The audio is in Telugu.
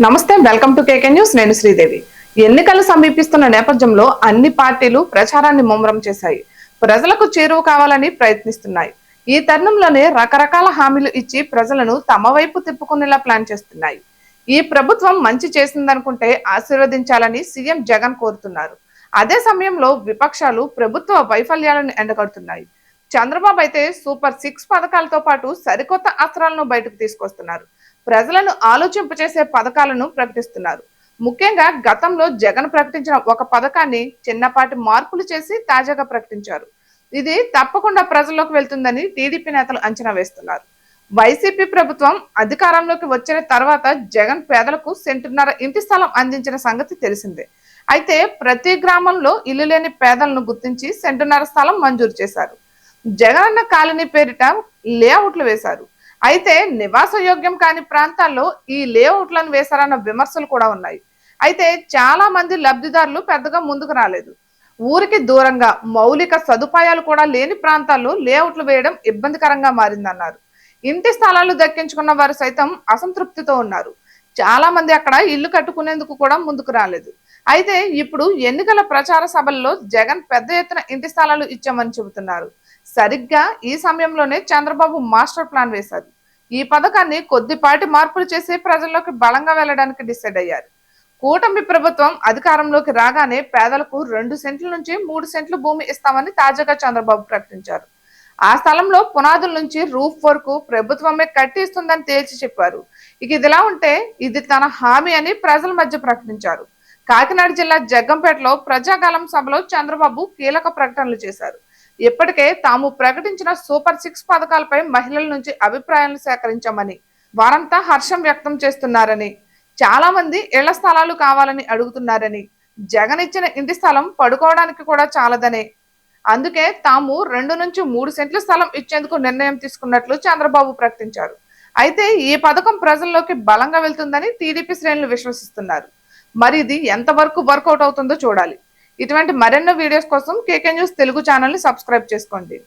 నమస్తే వెల్కమ్ టు కేకే న్యూస్. నేను శ్రీదేవి. ఎన్నికలు సమీపిస్తున్న నేపథ్యంలో అన్ని పార్టీలు ప్రచారాన్ని ముమ్మరం చేశాయి. ప్రజలకు చేరువ కావాలని ప్రయత్నిస్తున్నాయి. ఈ తరుణంలోనే రకరకాల హామీలు ఇచ్చి ప్రజలను తమ వైపు తిప్పుకునేలా ప్లాన్ చేస్తున్నాయి. ఈ ప్రభుత్వం మంచి చేసిందనుకుంటే ఆశీర్వదించాలని సీఎం జగన్ కోరుతున్నారు. అదే సమయంలో విపక్షాలు ప్రభుత్వ వైఫల్యాలను ఎండగడుతున్నాయి. చంద్రబాబు అయితే సూపర్ సిక్స్ పథకాలతో పాటు సరికొత్త అస్త్రాలను బయటకు తీసుకొస్తున్నారు. ప్రజలను ఆలోచింపచేసే పథకాలను ప్రకటిస్తున్నారు. ముఖ్యంగా గతంలో జగన్ ప్రకటించిన ఒక పథకాన్ని చిన్నపాటి మార్పులు చేసి తాజాగా ప్రకటించారు. ఇది తప్పకుండా ప్రజల్లోకి వెళ్తుందని టీడీపీ నేతలు అంచనా వేస్తున్నారు. వైసీపీ ప్రభుత్వం అధికారంలోకి వచ్చిన తర్వాత జగన్ పేదలకు సెంటున్నర ఇంటి స్థలం అందించిన సంగతి తెలిసిందే. అయితే ప్రతి గ్రామంలో ఇల్లు లేని పేదలను గుర్తించి సెంటున్నర స్థలం మంజూరు చేశారు. జగనన్న కాలనీ పేరిట లేఅవుట్లు వేశారు. అయితే నివాస యోగ్యం కాని ప్రాంతాల్లో ఈ లేఅవుట్లను వేశారన్న విమర్శలు కూడా ఉన్నాయి. అయితే చాలా మంది లబ్ధిదారులు పెద్దగా ముందుకు రాలేదు. ఊరికి దూరంగా మౌలిక సదుపాయాలు కూడా లేని ప్రాంతాల్లో లేఅవుట్లు వేయడం ఇబ్బందికరంగా మారిందన్నారు. ఇంటి స్థలాలు దక్కించుకున్న వారు సైతం అసంతృప్తితో ఉన్నారు. చాలా మంది అక్కడ ఇల్లు కట్టుకునేందుకు కూడా ముందుకు రాలేదు. అయితే ఇప్పుడు ఎన్నికల ప్రచార సభల్లో జగన్ పెద్ద ఎత్తున ఇంటి స్థలాలు ఇచ్చామని చెబుతున్నారు. సరిగ్గా ఈ సమయంలోనే చంద్రబాబు మాస్టర్ ప్లాన్ వేశారు. ఈ పథకాన్ని కొద్దిపాటి మార్పులు చేసి ప్రజల్లోకి బలంగా వెళ్ళడానికి డిసైడ్ అయ్యారు. కూటమి ప్రభుత్వం అధికారంలోకి రాగానే పేదలకు రెండు సెంట్ల నుంచి మూడు సెంట్లు భూమి ఇస్తామని తాజాగా చంద్రబాబు ప్రకటించారు. ఆ స్థలంలో పునాదుల నుంచి రూఫ్ వరకు ప్రభుత్వమే కట్టిస్తుందని తేల్చి చెప్పారు. ఇక ఇదిలా ఉంటే ఇది తన హామీ అని ప్రజల మధ్య ప్రకటించారు. కాకినాడ జిల్లా జగ్గంపేటలో ప్రజాకాలం సభలో చంద్రబాబు కీలక ప్రకటనలు చేశారు. ఇప్పటికే తాము ప్రకటించిన సూపర్ సిక్స్ పథకాలపై మహిళల నుంచి అభిప్రాయాలను సేకరించామని వారంతా హర్షం వ్యక్తం చేస్తున్నారని చాలా మంది ఇళ్ళ స్థలాలు కావాలని అడుగుతున్నారని జగన్ ఇచ్చిన ఇంటి స్థలం పడుకోవడానికి కూడా చాలదనే అందుకే తాము రెండు నుంచి మూడు సెంట్ల స్థలం ఇచ్చేందుకు నిర్ణయం తీసుకున్నట్లు చంద్రబాబు ప్రకటించారు. అయితే ఈ పథకం ప్రజల్లోకి బలంగా వెళ్తుందని టీడీపీ శ్రేణులు విశ్వసిస్తున్నారు. మరి ఇది ఎంతవరకు వర్కౌట్ అవుతుందో చూడాలి. ఇటువంటి మరెన్నో వీడియోస్ కోసం కేకే న్యూస్ తెలుగు ఛానల్ని సబ్స్క్రైబ్ చేసుకోండి.